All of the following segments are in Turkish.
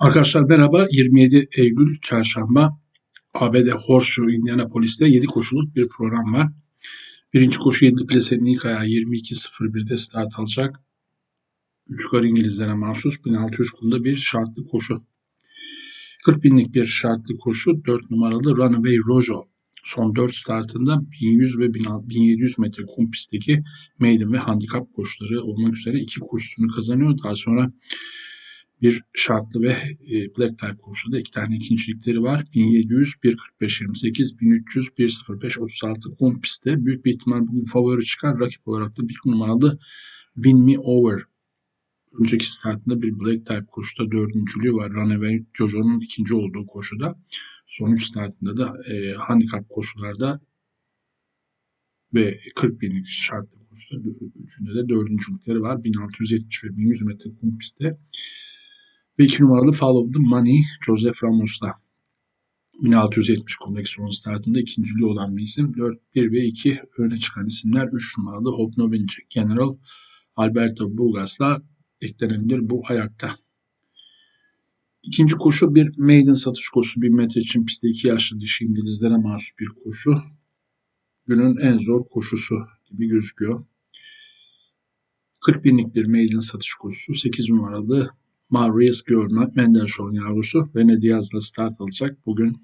Arkadaşlar merhaba. 27 Eylül Çarşamba ABD Horseshoe Indianapolis'te 7 koşuluk bir program var. Birinci koşu 7 plasenin ilk ayağı 22.01'de start alacak. 3 kar İngilizlere mahsus 1600 kumda bir şartlı koşu. 40 binlik bir şartlı koşu 4 numaralı Runaway Rojo son 4 startında 1100 ve 1700 metre kum pistteki maiden ve handikap koşuları olmak üzere iki koşusunu kazanıyor. Daha sonra bir şartlı ve e, black type kursunda iki tane ikincilikleri var. 1700, 145, 28, 1300, 105, 36 kum pistte. Büyük bir ihtimal bugün favori çıkar. Rakip olarak da bir numaralı Win Me Over. Önceki startında bir black type koşuda dördüncülüğü var. Runaway Jojo'nun ikinci olduğu koşuda. Son üç startında da e, handikap koşularda ve 40 binlik şartlı koşuda üçünde de dördüncülükleri var. 1670 ve 1100 metre kum pistte. Ve 2 numaralı Follow the Money Joseph Ramos'la 1670 konudaki son startında ikinciliği olan bir isim. 4, 1 ve 2 öne çıkan isimler 3 numaralı Hope Novinci General Alberto Burgas'la eklenebilir bu ayakta. İkinci koşu bir maiden satış koşusu. 1000 metre için pistte 2 yaşlı dişi İngilizlere mahsus bir koşu. Günün en zor koşusu gibi gözüküyor. 40 binlik bir maiden satış koşusu. 8 numaralı Marius Görme Mendelssohn yavrusu Rene Diaz'la start alacak. Bugün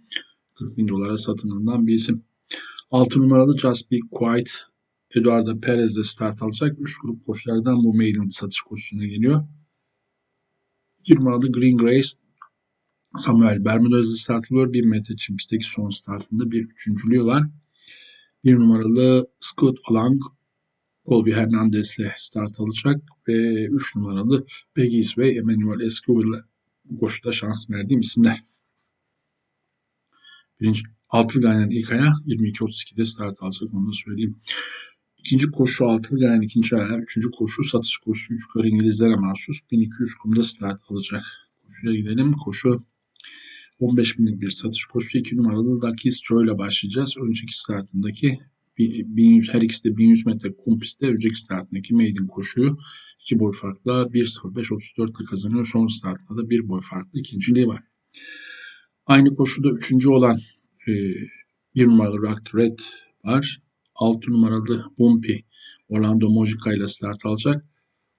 40 bin dolara satın alınan bir isim. 6 numaralı Just Be Quiet Eduardo Perez'le start alacak. Üst grup koşulardan bu maiden satış koşusuna geliyor. 2 numaralı Green Grace Samuel Bermudez'le start alıyor. 1 metre çim pistteki son startında bir üçüncülüğü var. 1 numaralı Scott Alang Colby Hernandez ile start alacak ve 3 numaralı Begis ve Emmanuel Escobar bu koşuda şans verdiğim isimler. Birinci Altılı Ganyan ilk ayağı 22.32'de start alacak onu da söyleyeyim. İkinci koşu Altılı Ganyan ikinci ayağı. Üçüncü koşu satış koşusu 3 kar İngilizlere mahsus 1200 kumda start alacak. Koşuya gidelim. Koşu 15 binlik bir satış koşusu 2 numaralı Dakis Joy ile başlayacağız. Önceki startındaki 1100, her ikisi de 1100 metre kum pistte önceki startındaki maiden koşuyu 2 boy farkla 1.05.34 ile kazanıyor. Son startında da 1 boy farklı ikinciliği var. Aynı koşuda üçüncü olan e, bir numaralı Rock Red var. 6 numaralı Bumpy Orlando Mojica ile start alacak.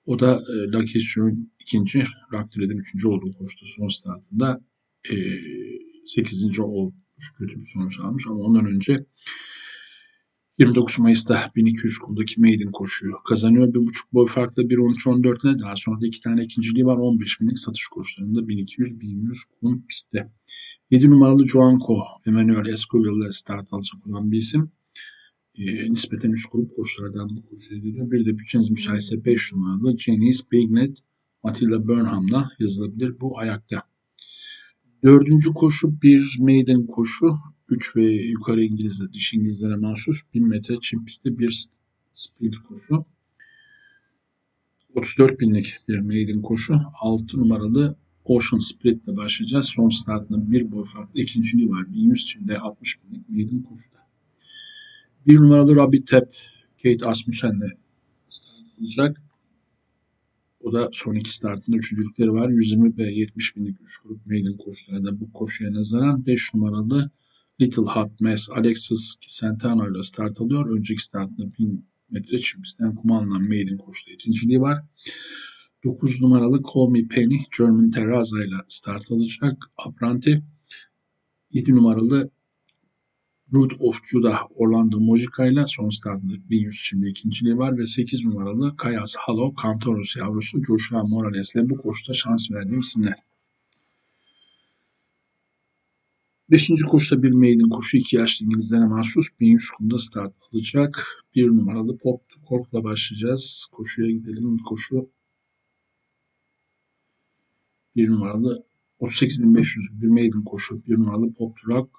O da e, Lucky Show'un ikinci, Rock Red'in üçüncü olduğu koşuda son startında e, 8. olmuş. Kötü bir sonuç almış ama ondan önce 29 Mayıs'ta 1200 kumdaki maiden koşuyu kazanıyor. Bir buçuk boy farklı 1.13-14 ile daha sonra da iki tane ikinciliği var. 15 binlik satış koşularında 1200-1100 kum pistte. 7 numaralı Joanco Emmanuel Escobar ile start alacak olan bir isim. E, nispeten üst grup koşulardan bu koşuya geliyor. Bir de bütçeniz müsaitse 5 numaralı Janice Bignet Matilda Burnham'la yazılabilir bu ayakta. Dördüncü koşu bir maiden koşu. 3 ve yukarı İngilizler, dış İngilizlere mahsus 1000 metre çim pistte bir sprint koşu. 34 binlik bir maiden koşu. 6 numaralı Ocean Sprint ile başlayacağız. Son startında bir boy farklı ikinciliği var. 1100 çimde 60 binlik maiden koşuda. Bir numaralı Rabbit Tap Kate Asmussen'le start alacak. O da son iki startında üçüncülükleri var. 120 ve 70 binlik üst grup maiden koşularda bu koşuya nazaran 5 numaralı Little Hot Mess Alexis Santana ile start alıyor. Önceki startında 1000 metre çipistten kuma alınan maiden koşuda ikinciliği var. 9 numaralı Call Me Penny German Terraza ile start alacak. Apranti 7 numaralı Root of Judah Orlando Mojica ile son startında 1100 şimdi ikinciliği var ve 8 numaralı Kayas Halo Kantoros yavrusu Joshua Morales ile bu koşuda şans verdiği isimler. Beşinci koşuda bir maiden koşu iki yaşlı İngilizlere mahsus 1100 kumda start alacak. Bir numaralı Pop Cork'la başlayacağız. Koşuya gidelim. Koşu bir numaralı 38.500 bir maiden koşu. Bir numaralı Pop Rock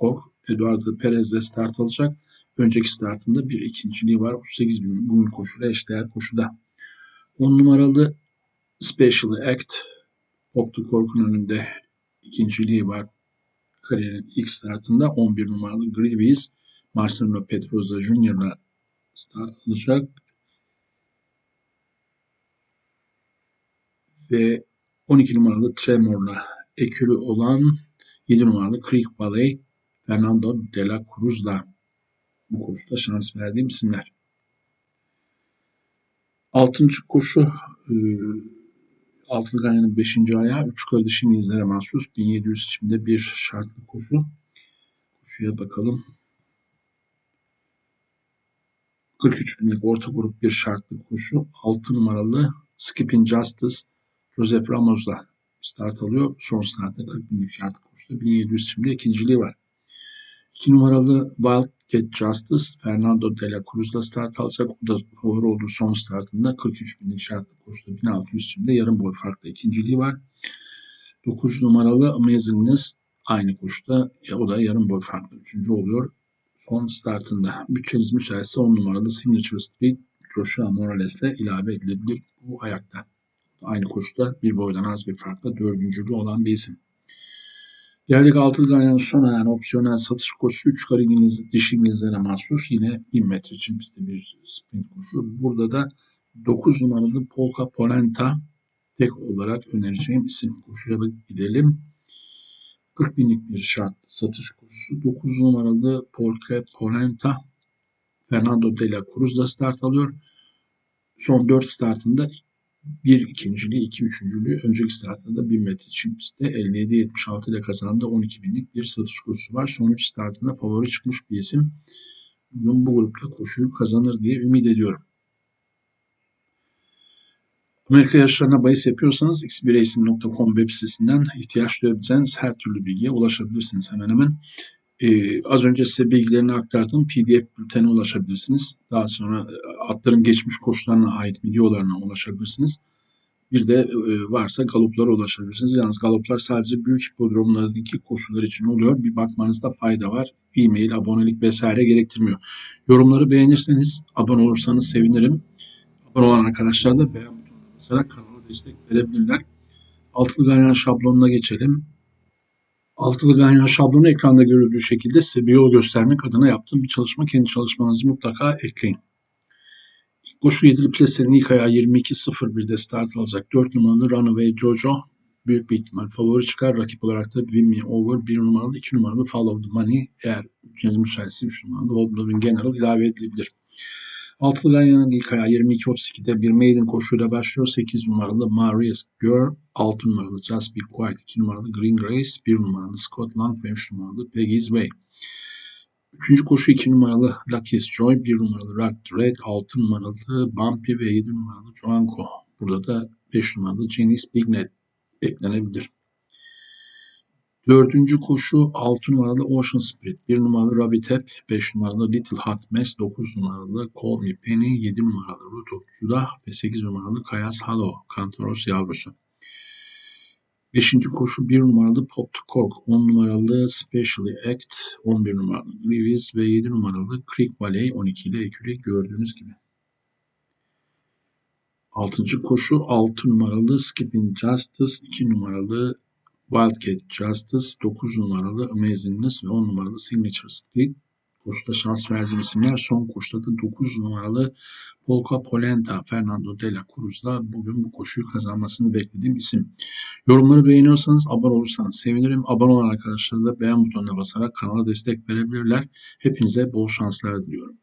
Cork Eduardo Perez'le start alacak. Önceki startında bir ikinciliği var. 38 bin bugün koşuyla eşdeğer koşuda. 10 numaralı Special Act Pop the Cork'un önünde ikinciliği var kariyerin ilk startında 11 numaralı Grievous Marcelo Pedroza Jr.'la start alacak. Ve 12 numaralı Tremor'la ekürü olan 7 numaralı Creek Valley Fernando de la Cruz'la bu koşuda şans verdiğim isimler. Altıncı koşu e, Altılı Ganyan'ın 5. ayağı 3 kardeş İngilizlere mahsus 1700 içinde bir şartlı koşu. Koşuya bakalım. 43 binlik orta grup bir şartlı koşu. 6 numaralı Skipping Justice Joseph Ramos'la start alıyor. Son startta 40 binlik şartlı koşuda 1700 içinde ikinciliği var. 2 numaralı Wildcat Justice Fernando de la Cruz'la start alacak. O da favori olduğu son startında 43 binlik şartlı koşuda 1600 içinde yarım boy farklı ikinciliği var. 9 numaralı Amazingness aynı koşuda o da yarım boy farklı üçüncü oluyor son startında. Bütçeniz müsaitse 10 numaralı Signature Street Joshua Morales'le ilave edilebilir bu ayakta. Aynı koşuda bir boydan az bir farkla dördüncülü olan bir isim. Geldik altılı ganyanın son ayağına opsiyonel satış koşusu 3 kar İngiliz, dişi İngilizlere mahsus yine 1000 metre için pistte bir sprint koşu. Burada da 9 numaralı Polka Polenta tek olarak önereceğim isim. Koşuya gidelim. 40 binlik bir şart satış kursu. 9 numaralı Polka Polenta Fernando de la Cruz'da start alıyor. Son 4 startında bir ikinciliği, iki üçüncülüğü, önceki startında 1000 metre çim pistte 57-76 ile kazanan da 12 binlik bir satış kursu var. Son 3 startında favori çıkmış bir isim. Bugün bu grupta koşuyu kazanır diye ümit ediyorum. Amerika yarışlarına bahis yapıyorsanız xbracing.com web sitesinden ihtiyaç duyabileceğiniz her türlü bilgiye ulaşabilirsiniz hemen hemen. Ee, az önce size bilgilerini aktardığım PDF bültene ulaşabilirsiniz. Daha sonra e, atların geçmiş koşularına ait videolarına ulaşabilirsiniz. Bir de e, varsa galoplara ulaşabilirsiniz. Yalnız galoplar sadece büyük hipodromlardaki koşular için oluyor. Bir bakmanızda fayda var. E-mail, abonelik vesaire gerektirmiyor. Yorumları beğenirseniz, abone olursanız sevinirim. Abone olan arkadaşlar da beğen butonuna basarak kanala destek verebilirler. Altılı ganyan şablonuna geçelim. Altılı ganyan şablonu ekranda görüldüğü şekilde size bir yol göstermek adına yaptığım bir çalışma. Kendi çalışmanızı mutlaka ekleyin. Koşu 7'li plasenin ilk ayağı 22.01'de start alacak. 4 numaralı Runaway Jojo büyük bir ihtimal favori çıkar. Rakip olarak da Win Over 1 numaralı 2 numaralı Follow the Money eğer bütçeniz müsaitse 3 numaralı Blowing General ilave edilebilir. Altılı Ganyan'ın ilk ayağı 22.32'de bir maiden koşuyla başlıyor. 8 numaralı Marius Girl, 6 numaralı Just Be Quiet, 2 numaralı Green Grace, 1 numaralı Scotland ve 3 numaralı Peggy's Way. Üçüncü koşu 2 numaralı Lucky's Joy, 1 numaralı Red Red, 6 numaralı Bumpy ve 7 numaralı Joanco. Burada da 5 numaralı Genius Bignet eklenebilir. Dördüncü koşu 6 numaralı Ocean Spirit, 1 numaralı Rabbit Tap, 5 numaralı Little Hot Mess, 9 numaralı Call Me Penny, 7 numaralı Root of Judah ve 8 numaralı Kayas Hollow, Kantaros yavrusu. Beşinci koşu 1 numaralı Pop to Cork, 10 numaralı Specially Act, 11 numaralı Grievous ve 7 numaralı Creek Valley 12 ile eküli gördüğünüz gibi. Altıncı koşu 6 numaralı Skipping Justice, 2 numaralı Wildcat Justice, 9 numaralı Amazingness ve 10 numaralı Signature Street. Koşuda şans verdiğim isimler son koşuda da 9 numaralı Polka Polenta Fernando de la Cruz'la bugün bu koşuyu kazanmasını beklediğim isim. Yorumları beğeniyorsanız abone olursanız sevinirim. Abone olan arkadaşlar da beğen butonuna basarak kanala destek verebilirler. Hepinize bol şanslar diliyorum.